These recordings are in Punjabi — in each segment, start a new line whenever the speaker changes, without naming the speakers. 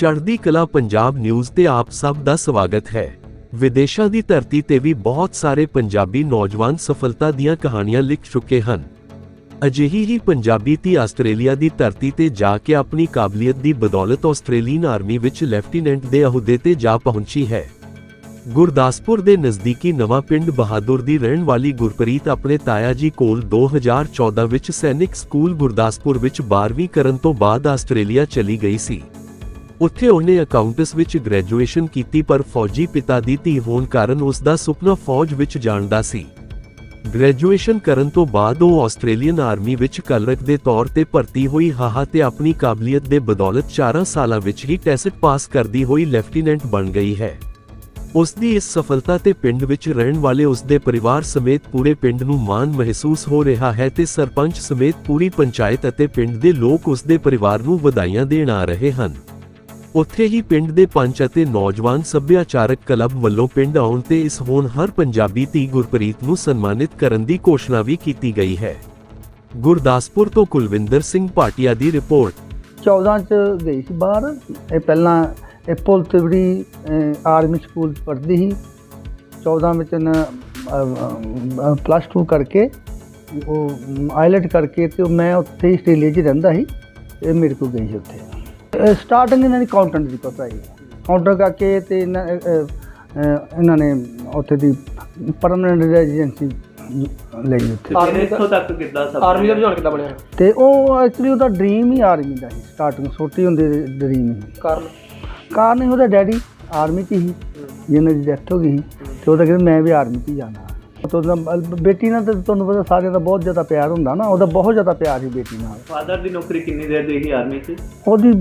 ਚੜ੍ਹਦੀ ਕਲਾ ਪੰਜਾਬ ਨਿਊਜ਼ ਤੇ ਆਪ ਸਭ ਦਾ ਸਵਾਗਤ ਹੈ। ਵਿਦੇਸ਼ਾਂ ਦੀ ਧਰਤੀ ਤੇ ਵੀ ਬਹੁਤ ਸਾਰੇ ਪੰਜਾਬੀ ਨੌਜਵਾਨ ਸਫਲਤਾ ਦੀਆਂ ਕਹਾਣੀਆਂ ਲਿਖ ਚੁੱਕੇ ਹਨ। ਅਜਿਹੀ ਹੀ ਪੰਜਾਬੀ ਧੀ ਆਸਟ੍ਰੇਲੀਆ ਦੀ ਧਰਤੀ ਤੇ ਜਾ ਕੇ ਆਪਣੀ ਕਾਬਲੀਅਤ ਦੀ ਬਦੌਲਤ ਆਸਟ੍ਰੇਲੀਅਨ ਆਰਮੀ ਵਿੱਚ ਲੈਫਟੀਨੈਂਟ ਦੇ ਅਹੁਦੇ ਤੇ ਜਾ ਪਹੁੰਚੀ ਹੈ। ਗੁਰਦਾਸਪੁਰ ਦੇ ਨਜ਼ਦੀਕੀ ਨਵਾਂ ਪਿੰਡ ਬਹਾਦੁਰ ਦੀ ਰਹਿਣ ਵਾਲੀ ਗੁਰਪ੍ਰੀਤ ਆਪਣੇ ਤਾਇਆ ਜੀ ਕੋਲ 2014 ਵਿੱਚ ਸੈਨਿਕ ਸਕੂਲ ਗੁਰਦਾਸਪੁਰ ਵਿੱਚ 12ਵੀਂ ਕਰਨ ਤੋਂ ਬਾਅਦ ਆਸਟ੍ਰੇਲੀਆ ਚਲੀ ਗਈ ਸੀ। ਉੱਥੇ ਉਹਨੇ ਅਕਾਊਂਟਸ ਵਿੱਚ ਗ੍ਰੈਜੂਏਸ਼ਨ ਕੀਤੀ ਪਰ ਫੌਜੀ ਪਿਤਾ ਦੀ ਧੀ ਹੋਣ ਕਾਰਨ ਉਸ ਦਾ ਸੁਪਨਾ ਫੌਜ ਵਿੱਚ ਜਾਣ ਦਾ ਸੀ। ਗ੍ਰੈਜੂਏਸ਼ਨ ਕਰਨ ਤੋਂ ਬਾਅਦ ਉਹ ਆਸਟ੍ਰੇਲੀਅਨ ਆਰਮੀ ਵਿੱਚ ਕਲਰਕ ਦੇ ਤੌਰ ਤੇ ਭਰਤੀ ਹੋਈ, ਹਾਹਾ ਤੇ ਆਪਣੀ ਕਾਬਲੀਅਤ ਦੇ ਬਦੌਲਤ 4 ਸਾਲਾਂ ਵਿੱਚ ਹੀ ਟੈਸਟ ਪਾਸ ਕਰਦੀ ਹੋਈ ਲੈਫਟੀਨੈਂਟ ਬਣ ਗਈ ਹੈ। ਉਸ ਦੀ ਇਸ ਸਫਲਤਾ ਤੇ ਪਿੰਡ ਵਿੱਚ ਰਹਿਣ ਵਾਲੇ ਉਸ ਦੇ ਪਰਿਵਾਰ ਸਮੇਤ ਪੂਰੇ ਪਿੰਡ ਨੂੰ ਮਾਣ ਮਹਿਸੂਸ ਹੋ ਰਿਹਾ ਹੈ ਤੇ ਸਰਪੰਚ ਸਮੇਤ ਪੂਰੀ ਪੰਚਾਇਤ ਅਤੇ ਪਿੰਡ ਦੇ ਲੋਕ ਉਸ ਦੇ ਪਰਿਵਾਰ ਨੂੰ ਵਧਾਈਆਂ ਦੇਣ ਆ ਰਹੇ ਹਨ। ਉੱਥੇ ਹੀ ਪਿੰਡ ਦੇ ਪੰਚ ਅਤੇ ਨੌਜਵਾਨ ਸੱਭਿਆਚਾਰਕ ਕਲੱਬ ਵੱਲੋਂ ਪਿੰਡ ਆਉਣ ਤੇ ਇਸ ਹੋਣ ਹਰ ਪੰਜਾਬੀ ਧੀ ਗੁਰਪ੍ਰੀਤ ਨੂੰ ਸਨਮਾਨਿਤ ਕਰਨ ਦੀ ਘੋਸ਼ਣਾ ਵੀ ਕੀਤੀ ਗਈ ਹੈ। ਗੁਰਦਾਸਪੁਰ ਤੋਂ ਕੁਲਵਿੰਦਰ ਸਿੰਘ ਭਾਟੀਆ ਦੀ ਰਿਪੋਰਟ।
14 ਚ ਗਈ ਸੀ ਬਾਹਰ। ਇਹ ਪਹਿਲਾਂ ਇਹ ਪੁਲ ਤਿਵੜੀ ਆਰਮੀ ਸਕੂਲ ਚ ਪੜ੍ਹਦੀ ਸੀ। 14 ਵਿੱਚ ਨਾ ਪਲੱਸ 2 ਕਰਕੇ ਉਹ ਆਇਲਟ ਕਰਕੇ ਤੇ ਮੈਂ ਉੱਥੇ ਹੀ ਆਸਟ੍ਰੇਲੀਆ 'ਚ ਰਹਿੰਦਾ ਸੀ। ਇਹ ਮੇਰੇ ਕੋਲ ਗਈ ਸੀ ਉੱਥੇ। ਸਟਾਰਟਿੰਗ ਇਹਨਾਂ ਦੀ ਅਕਾਊਂਟੈਂਟ ਦੀ ਪਤਾ ਹੀ ਕਾਊਂਟਰ ਕਰਕੇ ਤੇ ਇਹਨਾਂ ਇਹਨਾਂ ਨੇ ਉੱਥੇ ਦੀ ਪਰਮਨੈਂਟ ਰੈਜ਼ੀਡੈਂਸੀ ਲਈ ਉੱਥੇ।
ਆਰਮੀ ਇੱਥੋਂ ਤੱਕ ਕਿੱਦਾਂ ਸਭ
ਆਰਮੀ ਦਾ ਰੁਝਾਨ ਕਿੱਦਾਂ ਬਣਿਆ?
ਤੇ ਉਹ ਐਕਚੁਅਲੀ ਉਹਦਾ ਡ੍ਰੀਮ ਹੀ ਆਰਮੀ ਦਾ ਸੀ ਸਟਾਰਟਿੰਗ ਛੋਟੀ ਹੁੰਦੀ ਡ੍ਰੀਮ ਸੀ।
ਕਾਰਨ?
ਕਾਰਨ ਹੀ ਉਹਦਾ ਡੈਡੀ ਆਰਮੀ 'ਚ ਹੀ ਜਿਹਨਾਂ ਦੀ ਡੈਥ ਹੋ ਗਈ ਸੀ, ਤੇ ਉਹਦਾ ਕਹਿੰਦਾ ਮੈਂ ਵੀ ਆਰਮੀ 'ਚ ਹੀ ਜਾਣਾ। ਤੇ ਬੇਟੀ ਨਾਲ ਤਾਂ ਤੁਹਾਨੂੰ ਪਤਾ ਸਾਰਿਆਂ ਦਾ ਬਹੁਤ ਜ਼ਿਆਦਾ ਪਿਆਰ ਹੁੰਦਾ ਨਾ ਉਹਦਾ ਬਹੁਤ ਜ਼ਿਆਦਾ ਪਿਆਰ ਸੀ ਬੇਟੀ ਨਾਲ।
ਫਾਦਰ ਦੀ ਨੌਕਰੀ ਕਿੰਨੀ ਦੇਰ ਦੀ ਸੀ ਆਰਮੀ 'ਚ?
ਉਹਦੀ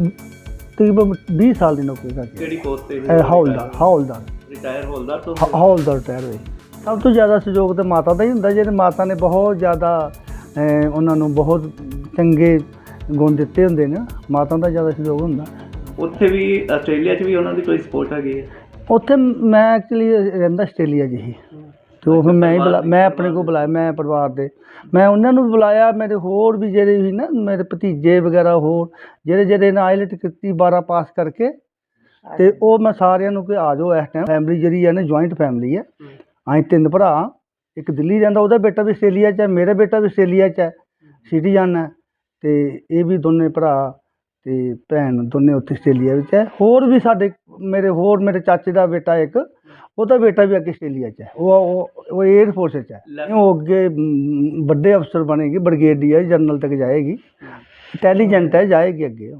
ਤਕਰੀਬਨ 20 ਸਾਲ ਦੀ ਨੌਕਰੀ ਕਰਦੀ
ਕਿਹੜੀ ਪੋਸਟ ਤੇ
ਹੈ ਹੌਲਦਾਰ ਹੌਲਦਾਰ।
ਰਿਟਾਇਰ ਹੌਲਦਾਰ ਤੋਂ
ਹੌਲਦਾਰ ਰਿਟਾਇਰ ਹੋਈ। ਸਭ ਤੋਂ ਜ਼ਿਆਦਾ ਸਹਿਯੋਗ ਤਾਂ ਮਾਤਾ ਦਾ ਹੀ ਹੁੰਦਾ ਜਿਹਦੇ ਮਾਤਾ ਨੇ ਬਹੁਤ ਜ਼ਿਆਦਾ ਉਹਨਾਂ ਨੂੰ ਬਹੁਤ ਚੰਗੇ ਗੁਣ ਦਿੱਤੇ ਹੁੰਦੇ ਨੇ ਮਾਤਾ ਦਾ ਜ਼ਿਆਦਾ ਸਹਿਯੋਗ ਹੁੰਦਾ।
ਉੱਥੇ ਵੀ ਆਸਟ੍ਰੇਲੀਆ 'ਚ ਵੀ ਉਹਨਾਂ ਦੀ ਕੋਈ ਸਪੋਰਟ ਹੈਗੀ ਹੈ?
ਉੱਥੇ ਮੈਂ ਐਕਚੁਅਲੀ ਰਹਿੰਦਾ ਆਸਟ੍ਰੇਲੀਆ 'ਚ ਹੀ। ਤੇ ਉਹ ਫਿਰ ਮੈਂ ਹੀ ਬੁਲਾ ਮੈਂ ਆਪਣੇ ਕੋਲ ਬੁਲਾਇਆ ਮੈਂ ਪਰਿਵਾਰ ਦੇ। ਮੈਂ ਉਹਨਾਂ ਨੂੰ ਬੁਲਾਇਆ ਮੇਰੇ ਹੋਰ ਵੀ ਜਿਹੜੇ ਵੀ ਨਾ ਮੇਰੇ ਭਤੀਜੇ ਵਗੈਰਾ ਹੋਰ ਜਿਹੜੇ ਜਿਹੜੇ ਨੇ ਆਇਲਟ ਕੀਤੀ 12 ਪਾਸ ਕਰਕੇ ਤੇ ਉਹ ਮੈਂ ਸਾਰਿਆਂ ਨੂੰ ਕਿ ਆ ਜਾਓ ਇਸ ਟਾਈਮ ਫੈਮਿਲੀ ਜਿਹੜੀ ਹੈ ਨਾ ਜੁਆਇੰਟ ਫੈਮਿਲੀ ਹੈ। ਅਸੀਂ ਤਿੰਨ ਭਰਾ ਇੱਕ ਦਿੱਲੀ ਰਹਿੰਦਾ ਉਹਦਾ ਬੇਟਾ ਵੀ ਆਸਟ੍ਰੇਲੀਆ 'ਚ ਹੈ ਮੇਰਾ ਬੇਟਾ ਵੀ ਆਸਟ੍ਰੇਲੀਆ 'ਚ ਹੈ। ਸਿਟੀਜ਼ਨ ਹੈ ਤੇ ਇਹ ਵੀ ਦੋਨੇ ਭਰਾ ਤੇ ਭੈਣ ਦੋਨੇ ਉੱਥੇ ਆਸਟ੍ਰੇਲੀਆ ਵਿੱਚ ਹੈ ਹੋਰ ਵੀ ਸਾਡੇ ਮੇਰੇ ਹੋਰ ਮੇਰੇ ਚਾਚੇ ਦਾ ਬੇਟਾ ਇੱਕ ਉਹਦਾ ਬੇਟਾ ਵੀ ਅੱਗੇ ਆਸਟ੍ਰੇਲੀਆ 'ਚ ਹੈ। ਉਹ ਉਹ ਉਹ 에ਅਰ ਫੋਰਸ 'ਚ ਹੈ। ਉਹ ਅੱਗੇ ਮ, ਵੱਡੇ ਅਫਸਰ ਬਣੇਗੀ ਬ੍ਰਿਗੇਡੀਅਰ ਜਨਰਲ ਤੱਕ ਜਾਏਗੀ। ਇੰਟੈਲੀਜੈਂਟ ਹੈ ਜਾਏਗੀ ਅੱਗੇ ਉਹ।